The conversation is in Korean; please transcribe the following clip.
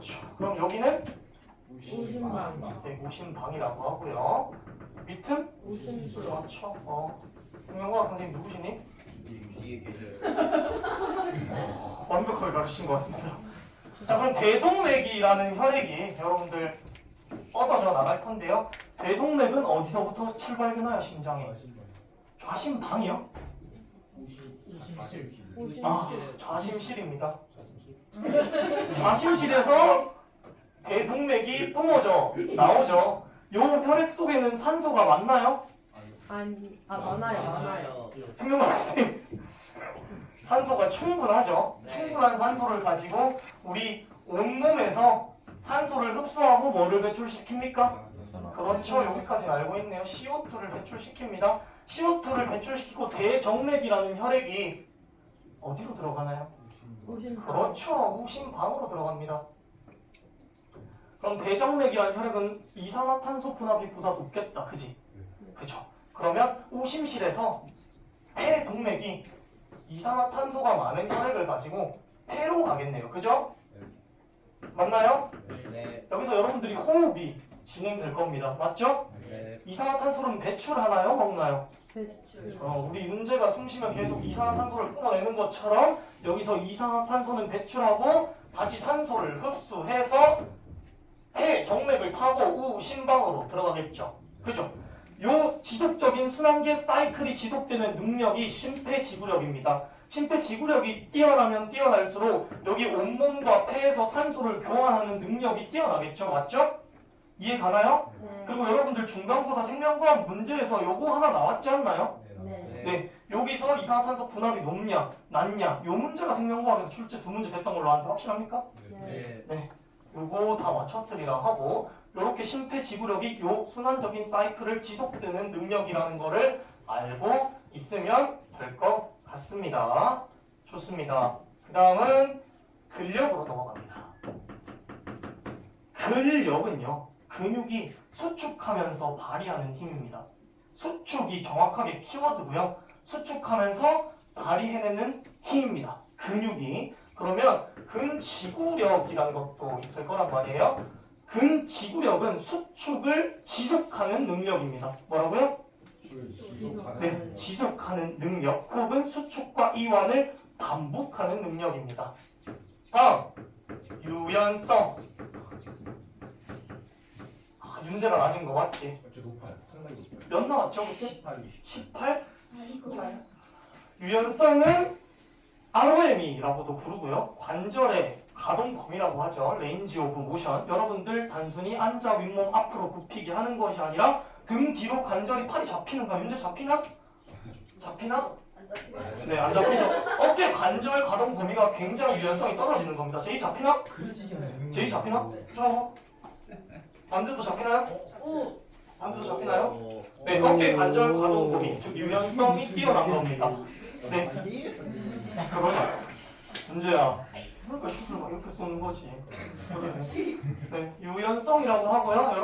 그렇죠. 그럼 여기는 오십만. 네, 오신방이라고 하고요. 밑은 오십수. 그렇죠. 어. 김영과 선생님 누구시니? 뒤에 계셔요. 완벽하게 가르치신 것 같습니다. 자, 그럼 대동맥이라는 혈액이 여러분들 뻗어져 나갈 텐데요. 대동맥은 어디서부터 출발되나요, 심장에? 좌심방이요? 아, 좌심실입니다. 좌심실에서 대동맥이 뿜어져 나오죠. 요 혈액 속에는 산소가 많나요? 아니, 아 많아요, 많아요. 승용학 선생님 산소가 충분하죠. 네. 충분한 산소를 가지고 우리 온몸에서 산소를 흡수하고 뭐를 배출시킵니까? 그렇죠. 여기까지는 알고 있네요. CO2를 배출시킵니다. CO2를 배출시키고 대정맥이라는 혈액이 어디로 들어가나요? 그렇죠. 우심방으로 들어갑니다. 그럼 대정맥이라는 혈액은 이산화탄소 분압이 보다 높겠다. 그지? 그죠. 그러면 우심실에서 폐 동맥이 이산화탄소가 많은 혈액을 가지고 폐로 가겠네요. 그죠? 맞나요? 네. 여기서 여러분들이 호흡이 진행될 겁니다. 맞죠? 네. 이산화탄소는 배출하나요? 먹나요? 배출. 어, 우리 윤재가 숨 쉬면 계속 이산화탄소를 뿜어내는 것처럼 여기서 이산화탄소는 배출하고 다시 산소를 흡수해서 폐 정맥을 타고 우 심방으로 들어가겠죠. 그죠? 요 지속적인 순환계 사이클이 지속되는 능력이 심폐지구력입니다. 심폐지구력이 뛰어나면 뛰어날수록 여기 온몸과 폐에서 산소를 교환하는 능력이 뛰어나겠죠. 맞죠? 이해 가나요? 네. 그리고 여러분들 중간고사 생명과학 문제에서 요거 하나 나왔지 않나요? 네. 네, 여기서 이산화탄소 분압이 높냐, 낮냐, 요 문제가 생명과학에서 출제 두 문제 됐던 걸로 아는데 확실합니까? 네. 요거 다 맞췄으리라 하고 요렇게 심폐지구력이 요 순환적인 사이클을 지속되는 능력이라는 거를 알고 있으면 될 것 같습니다. 좋습니다. 그 다음은 근력으로 넘어갑니다. 근력은요, 근육이 수축하면서 발휘하는 힘입니다. 수축이 정확하게 키워드고요. 수축하면서 발휘해내는 힘입니다. 근육이. 그러면 근지구력이라는 것도 있을 거란 말이에요. 근지구력은 수축을 지속하는 능력입니다. 뭐라고요? 네, 지속하는 능력 혹은 수축과 이완을 반복하는 능력입니다. 다음, 유연성. 아, 윤재가 낮은 거 맞지? 저 높아요. 상당히 높아요. 몇 나왔죠? 그때? 18, 18? 이거 봐요. 유연성은 ROM이라고도 부르고요. 관절의 가동 범위라고 하죠. 레인지 오브 모션. 여러분들 단순히 앉아 윗몸 앞으로 굽히게 하는 것이 아니라 등 뒤로 관절이 팔이 잡히는가? 윤재 잡히나? 잡히나? 네, 안 잡히죠. 어깨 관절 가동 범위가 굉장히 유연성이 떨어지는 겁니다. 제이 잡히나? 제이 잡히나? 저 반대도 잡히나요? 오. 반대도 잡히나요? 어, 네, 어깨 관절 가동 범위, 즉 유연성이 뛰어난 겁니다. 네. 그거죠. 문제야. 그러니까 슛을 막 이렇게 쏘는 거지. 네, 유연성이라고 하고요. 여러분.